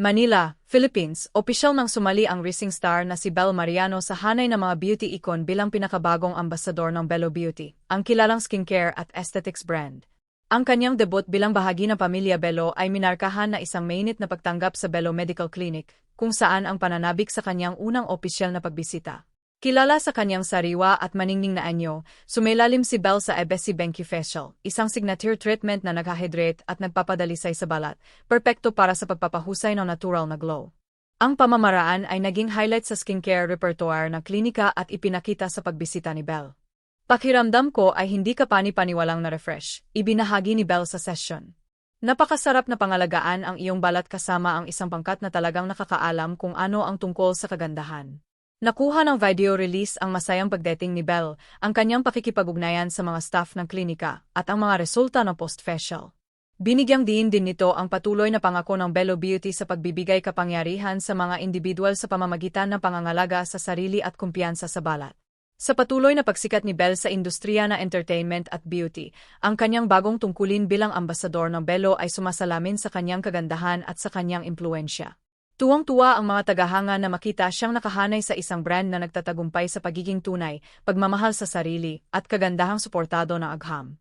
Manila, Philippines, opisyal nang sumali ang rising star na si Belle Mariano sa hanay ng mga beauty icon bilang pinakabagong ambasador ng Bello Beauty, ang kilalang skincare at aesthetics brand. Ang kanyang debut bilang bahagi ng pamilya Bello ay minarkahan na isang mainit na pagtanggap sa Bello Medical Clinic, kung saan ang pananabik sa kanyang unang opisyal na pagbisita. Kilala sa kanyang sariwa at maningning na anyo, sumailalim si Belle sa Ebesi Benki Facial, isang signature treatment na naghahydrate at nagpapadalisay sa balat, perpekto para sa pagpapahusay ng natural na glow. Ang pamamaraan ay naging highlight sa skincare repertoire ng klinika at ipinakita sa pagbisita ni Belle. Pakiramdam ko ay hindi ka pani-paniwalang na-refresh, ibinahagi ni Belle sa session. Napakasarap na pangalagaan ang iyong balat kasama ang isang pangkat na talagang nakakaalam kung ano ang tungkol sa kagandahan. Nakuha ng video release ang masayang pagdating ni Belle, ang kanyang pakikipag-ugnayan sa mga staff ng klinika, at ang mga resulta ng post-facial. Binigyang diin din nito ang patuloy na pangako ng Bello Beauty sa pagbibigay kapangyarihan sa mga individual sa pamamagitan ng pangangalaga sa sarili at kumpiyansa sa balat. Sa patuloy na pagsikat ni Belle sa industriya na entertainment at beauty, ang kanyang bagong tungkulin bilang ambasador ng Bello ay sumasalamin sa kanyang kagandahan at sa kanyang impluensya. Tuwang-tuwa ang mga tagahanga na makita siyang nakahanay sa isang brand na nagtatagumpay sa pagiging tunay, pagmamahal sa sarili, at kagandahang suportado ng agham.